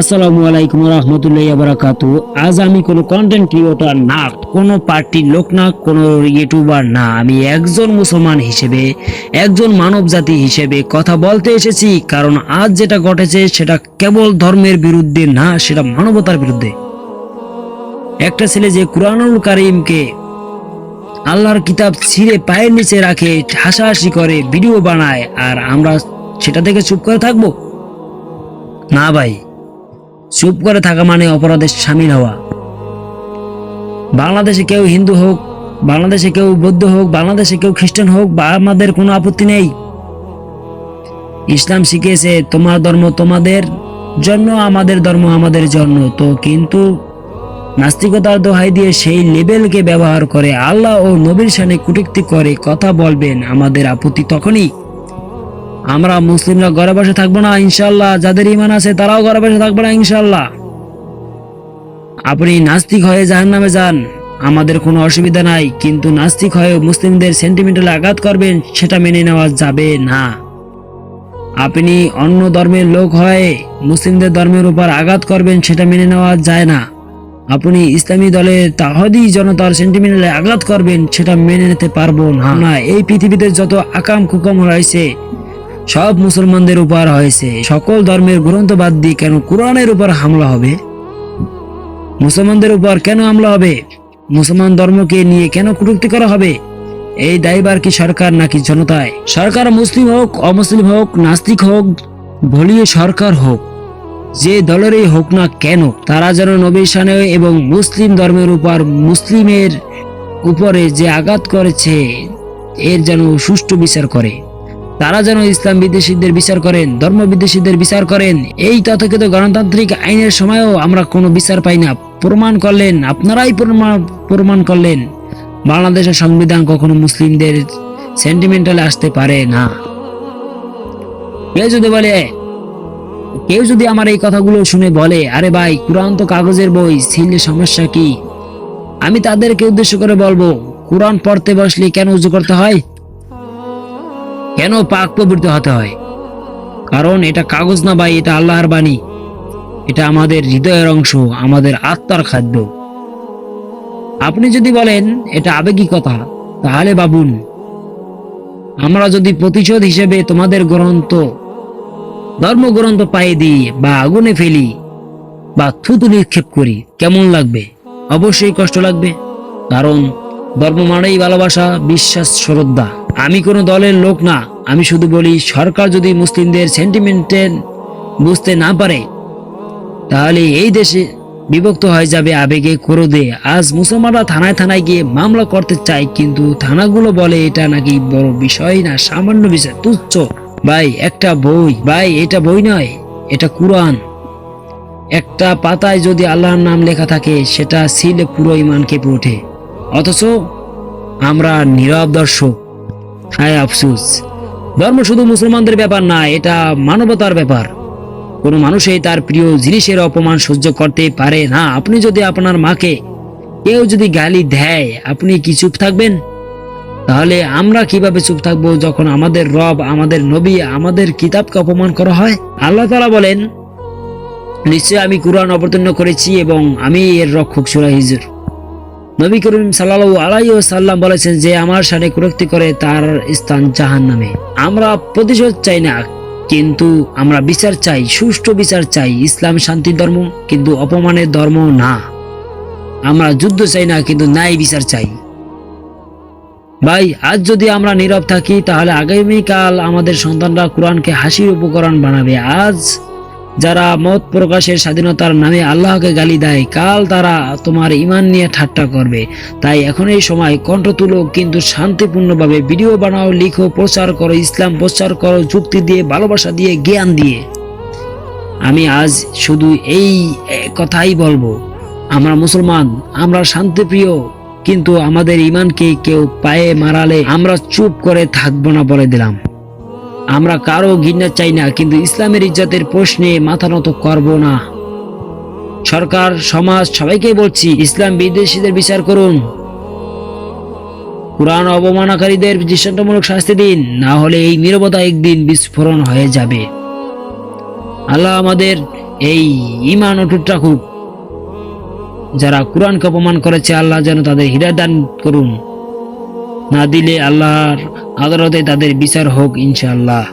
আসসালামু আলাইকুম রহমতুল্লাহ বারাকাতু আজ আমি কোনো কন্টেন্ট না, কোনো পার্টির লোক না, কোনো ইউটিউবার না। আমি একজন মুসলমান হিসেবে, একজন মানব জাতি হিসেবে কথা বলতে এসেছি, কারণ আজ যেটা ঘটেছে সেটা কেবল ধর্মের বিরুদ্ধে না, সেটা মানবতার বিরুদ্ধে। একটা ছেলে যে কুরআনুল কারিমকে আল্লাহর কিতাব ছিঁড়ে পায়ের নিচে রাখে, হাসাহাসি করে, ভিডিও বানায়, আর আমরা সেটা থেকে চুপ করে থাকব? না ভাই, চুপ করে থাকা মানে অপরাধের সামিল হওয়া। বাংলাদেশে কেউ হিন্দু হোক, বাংলাদেশে কেউ বৌদ্ধ হোক, বাংলাদেশে কেউ খ্রিস্টান হোক, বা আমাদের কোনো আপত্তি নেই। ইসলাম শিখিয়েছে, তোমার ধর্ম তোমাদের জন্য, আমাদের ধর্ম আমাদের জন্য। তো কিন্তু নাস্তিকতার দোহাই দিয়ে সেই লেবেলকে ব্যবহার করে আল্লাহ ও নবীর সানে কুটিক্তি করে কথা বলবেন আমাদের আপত্তি তখনই। আমরা মুসলিমরা ঘরে বসে থাকব না ইনশাল্লাহ যাদের ইমান আছে, তারাও ঘরে বসে থাকব না ইনশাল্লাহ আপনি নাস্তিক হয়ে জাহান নামে যান, আমাদের কোনো অসুবিধা নাই, কিন্তু নাস্তিক হয়ে মুসলিমদের সেন্টিমেন্টালে আঘাত করবেন, সেটা মেনে নেওয়া যাবে না। আপনি অন্য ধর্মের লোক হয়ে মুসলিমদের ধর্মের উপর আঘাত করবেন, সেটা মেনে নেওয়া যায় না। আপনি ইসলামী দলের তাহদি জনতার সেন্টিমেন্টালে আঘাত করবেন, সেটা মেনে নিতে পারব না। এই পৃথিবীতে যত আকাম কুকাম হয়েছে সব মুসলমানদের উপর হয়েছে। সকল ধর্মের গ্রন্থ বাদ দিয়ে কেন কোরআনের উপর হামলা হবে? মুসলমানদের উপর কেন হামলা হবে? মুসলমান ধর্মকে নিয়ে কেন কটূক্তি করা হবে? এই দায়বার কি সরকার নাকি জনতায়? সরকার মুসলিম হোক, অমুসলিম হোক, নাস্তিক হোক, ভলিয়ে সরকার হোক, যে দলেরই হোক না কেন, তারা যেন নবীর শানে এবং মুসলিম ধর্মের উপর, মুসলিমের উপরে যে আঘাত করেছে, এর যেন সুষ্ঠু বিচার করে। তারা যেন ইসলাম বিদ্বেষীদের বিচার করেন, ধর্ম বিদ্বেষীদের বিচার করেন, এই তথাকথিত গণতান্ত্রিক আইনের সময়ও আমরা কোনো বিচার পাই না। প্রমাণ করলেন, আপনারাই প্রমাণ করলেন। বাংলাদেশের সংবিধান কখনো মুসলিমদের সেন্টিমেন্টালে আসতে পারে না। কেউ যদি বলে, কেউ যদি আমার এই কথাগুলো শুনে বলে, আরে ভাই, কোরআন তো কাগজের বই ছিলে সমস্যা কি? আমি তাদেরকে উদ্দেশ্য করে বলব, কোরআন পড়তে বসলে কেন উজু করতে হয়? কেন পাক পবিত্র হতে হয়? কারণ এটা কাগজ না ভাই, এটা আল্লাহর বাণী। এটা আমাদের হৃদয়ের অংশ, আমাদের আত্মার খাদ্য। আপনি যদি বলেন এটা আবেগী কথা, তাহলে বাবুন আমরা যদি প্রতিশোধ হিসেবে তোমাদের গ্রন্থ, ধর্মগ্রন্থ পায়ে দিই বা আগুনে ফেলি বা থুতু নিক্ষেপ করি, কেমন লাগবে? অবশ্যই কষ্ট লাগবে, কারণ ধর্ম মানেই ভালোবাসা, বিশ্বাস, শ্রদ্ধা। আমি কোনো দলের লোক না। আমি শুধু বলি, সরকার যদি মুসলিমদের সেন্টিমেন্টের বুঝতে না পারে, তাহলে এই দেশে বিভক্ত হয়ে যাবে আবেগে ক্রোধে। আজ মুসলমানরা থানায় থানায় গিয়ে মামলা করতে চায়, কিন্তু থানাগুলো বলে এটা নাকি বড় বিষয় না, সামান্য বিষয়। তুচ্ছ। ভাই, একটা বই। ভাই, এটা বই নয়, এটা কোরআন। একটা পাতায় যদি আল্লাহর নাম লেখা থাকে, সেটা সিলে পুরো ইমান কেঁপে ওঠে। অথচ আমরা নীরব দর্শক। হায় আফসুস। ধর্ম শুধু মুসলমানদের ব্যাপার না, এটা মানবতার ব্যাপার। কোনো মানুষই তার প্রিয় জিনিসের অপমান সহ্য করতে পারে না। আপনি যদি আপনার মাকে কেউ যদি গালি দেয়, আপনি কি চুপ থাকবেন? তাহলে আমরা কীভাবে চুপ থাকব যখন আমাদের রব, আমাদের নবী, আমাদের কিতাবকে অপমান করা হয়? আল্লাহ তালা বলেন নিশ্চয় আমি কুরআন অবতীর্ণ করেছি এবং আমি এর রক্ষক সুরা হিজুর। নবী করিম সাল্লাল্লাহু আলাইহি সাল্লাম বলেছেন যে আমার সানে কুরক্তি করে তার স্থান জাহান নামে আমরা প্রতিশোধ চাই না, কিন্তু আমরা বিচার চাই, সুষ্ঠু বিচার চাই, ইসলাম শান্তির ধর্ম, কিন্তু অপমানের ধর্ম না। আমরা যুদ্ধ চাই না, কিন্তু ন্যায় বিচার চাই। ভাই, আজ যদি আমরা নীরব থাকি, তাহলে আগামীকাল আমাদের সন্তানরা কোরআনকে হাসির উপকরণ বানাবে। আজ যারা মত প্রকাশের স্বাধীনতার নামে আল্লাহকে গালি দেয়, কাল তারা তোমার ইমান নিয়ে ঠাট্টা করবে। তাই এখন এই সময় কণ্ঠ তুলো, কিন্তু শান্তিপূর্ণভাবে ভিডিও বানাও, লিখো, প্রচার করো, ইসলাম প্রচার করো, যুক্তি দিয়ে, ভালোবাসা দিয়ে, জ্ঞান দিয়ে। আমি আজ শুধু এই কথাই বলব। আমরা মুসলমান, আমরা শান্তিপ্রিয়, কিন্তু আমাদের ইমানকে কেউ পায়ে মারালে আমরা চুপ করে থাকব না বলে দিলাম। আমরা কারও ঘৃণা চাই না, কিন্তু ইসলামের ইজ্জতের প্রশ্নে মাথা নত করব না। সরকার, সমাজ সবাইকে বলছি, ইসলাম বিদেশিদের বিচার করুন। কোরআন অবমানকারীদের দৃষ্টান্তমূলক শাস্তি দিন, না হলে এই নীরবতা একদিন বিস্ফোরণ হয়ে যাবে। আল্লাহ আমাদের এই ইমান অটুট রাখুক। যারা কোরআনকে অপমান করেছে, আল্লাহ যেন তাদের হৃদয় দান করুন। না দিলে আল্লাহর আদালতে তাদের বিচার হোক ইনশাআল্লাহ।